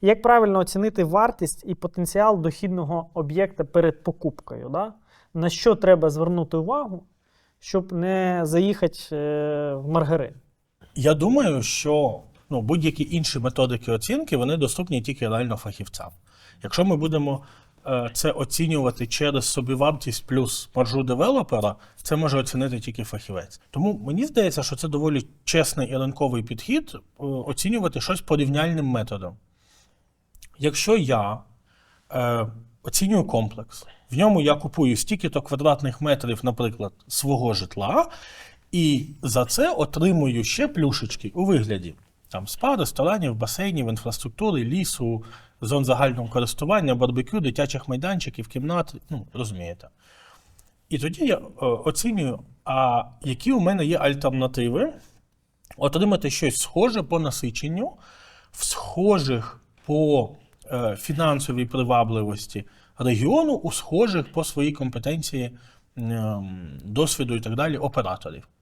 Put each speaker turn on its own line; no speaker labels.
Як правильно оцінити вартість і потенціал дохідного об'єкта перед покупкою? Да? На що треба звернути увагу, щоб не заїхати е, в маргарин?
Я думаю, що ну, будь-які інші методики оцінки вони доступні тільки реально фахівцям. Якщо ми будемо е, це оцінювати через собівартість плюс маржу девелопера, це може оцінити тільки фахівець. Тому мені здається, що це доволі чесний і ринковий підхід е, оцінювати щось порівняльним методом. Якщо я е, оцінюю комплекс, в ньому я купую стільки-то квадратних метрів, наприклад, свого житла, і за це отримую ще плюшечки у вигляді там спа, ресторанів, басейнів, інфраструктури, лісу, зон загального користування, барбекю, дитячих майданчиків, кімнат. Ну, розумієте. І тоді я е, оцінюю, а які у мене є альтернативи отримати щось схоже по насиченню, в схожих по фінансовій привабливості регіону, у схожих по своїй компетенції, ем, досвіду і так далі операторів.